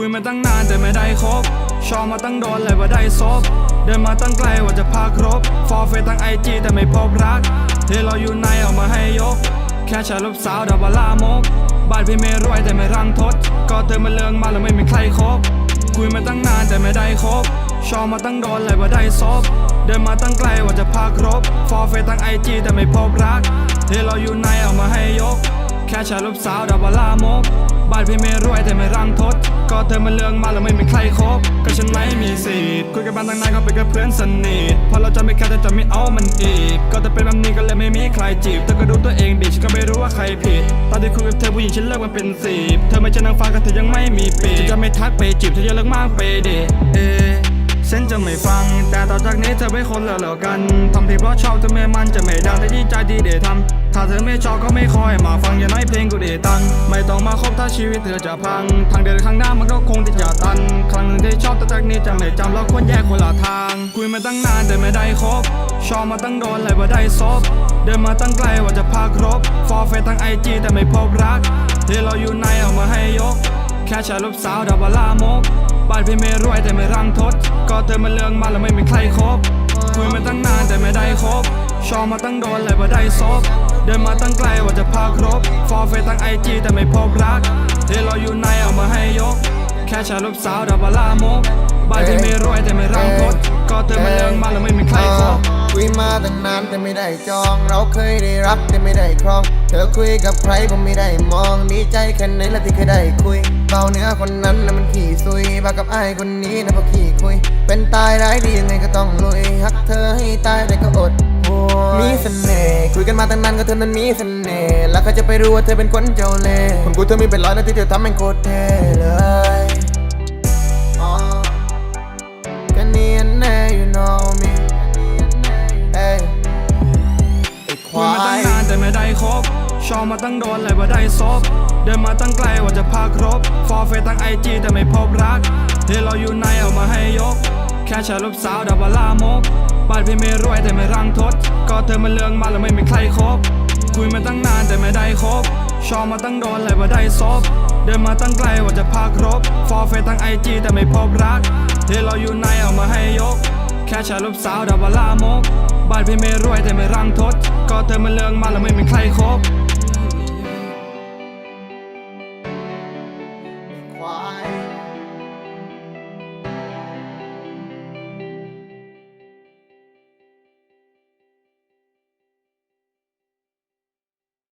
คุยมาตั้งนานแต่ไม่ได้คบชอบมาตั้งโดนเลยว่าได้ซบเดินมาตั้งไกลว่าจะพาครบ ฟอร์เฟตั้งไอจีแต่ไม่พบรักเทเราอยู่ในเอามาให้ยก แค่ชายรูปสาวดับบลามกบ้านพี่ไม่รวยแต่ไม่รังทด ก็เธอมาเลืองมาแล้วไม่มีใครคบ คุยมาตั้งนานแต่ไม่ได้คบ ชอบมาตั้งโดนเลยว่าได้ซบเดินมาตั้งไกลว่าจะพาครบ ฟอร์เฟตั้งไอจีแต่ไม่พบรักเทเราอยู่ในเอามาให้ยก แค่ชายรูปสาวดับบลามกบ้านพี่ไม่รวยแต่ไม่รังทด ก็เธอมาเลืองมาแล้วไม่มีใครคบก็ฉันไม่มีสิทธิ์คุยกันมานตั้งนานก็เป็นแค่เพื่อนสนิทพอเราจะไม่แค่แต่จะไม่เอามันอีก ก็จะเป็นแบบนี้ก็เลยไม่มีใครจีบเธอก็ดูตัวเองดิฉันก็ไม่รู้ว่าใครผิด ตอนที่คุยกับเธอผู้หญิงฉันเลิกมันเป็นสิบเธอไม่ใช่นางฟ้าก็เธอยังไม่มีปีกฉันจะไม่ทักไปจีบเธอจะเลิกมากไปเดะเอ ฉันจะไม่ฟัง แต่ต่อจากนี้เธอไม่คนละแล้วกันทำผิดเพราะชอบเธอไม่มันจะไม่ดังแต่ที่ใจดีเดทำถ้าเธอไม่ชอบก็ไม่คอยมาฟังอย่าน้อยเพลงกูเดตังไม่ต้องมาคบถ้าชีวิตเธอจะพัง ทางเดินข้างหน้ามันก็คงที่จะตัน ครั้งหนึ่งที่ชอบแต่จากนี้จะไม่จำเราควรแยกคนละทาง คุยมาตั้งนานแต่ไม่ได้คบ ชอบมาตั้งโดนเลยว่าได้ซบเดินมาตั้งไกลว่าจะพาครบ ฟอร์เฟตั้งไอจีแต่ไม่พบรักเทเราอยู่ในเอามาให้ยก แค่ชายรูปสาวดับบลามก บ้านพี่ไม่รวยแต่ไม่รังทด ก็เธอมาเลืองมาแล้วไม่มีใครคบคุยมาตั้งนานแต่ไม่ได้คบชอบมาตั้งโดนเลยว่าได้ซบเดินมาตั้งไกลว่าจะพาครบ ฟอร์เฟตั้งไอจีแต่ไม่พบรักเทเรออยู่ในเอามาให้ยก แค่ชายรูปสาวดับบลามกบ้านพี่ไม่รวยแต่ไม่รังทด ก็เธอมาเลืองมาแล้วไม่มีใครคบ คุยมาตั้งนานแต่ไม่ได้จอง เราเคยได้รักแต่ไม่ได้ครอง เธอคุยกับใครผมไม่ได้มอง ดีใจแค่ไหนละที่เคยได้คุย เบาเนื้อคนนั้นนะมันขี่ซุยบากับไอ้คนนี้นะพอขี่คุย เป็นตายร้ายดียังไงก็ต้องลุยฮักเธอให้ตายแต่ก็อดโวมีเสน่ห์คุยกันมาตั้งนานก็เธอนั้นมีเสน่ห์แล้วเขาจะไปรู้ว่าเธอเป็นคนเจ้าเล่ห์คนกูเธอมีเป็นร้อยนะที่เธอทำแม่งโคตรเท่เลย ชอบมาตั้งโดนเลยว่าได้ซบเดินมาตั้งไกลว่าจะพาครบ ฟอร์เฟตั้งไอจีแต่ไม่พบรักเทเราอยู่ในเอามาให้ยก แค่ชายรูปสาวดับบลามกบ้านพี่ไม่รวยแต่ไม่รังทด ก็เธอมาเลืองมาแล้วไม่มีใครคบ คุยมาตั้งนานแต่ไม่ได้คบ ชอบมาตั้งโดนเลยว่าได้ซบเดินมาตั้งไกลว่าจะพาครบ ฟอร์เฟตั้งไอจีแต่ไม่พบรักเทเราอยู่ในเอามาให้ยก แค่ชายรูปสาวดับบลามกบ้านพี่ไม่รวยแต่ไม่รังทด ก็เธอมาเลืองมาแล้วไม่มีใครคบ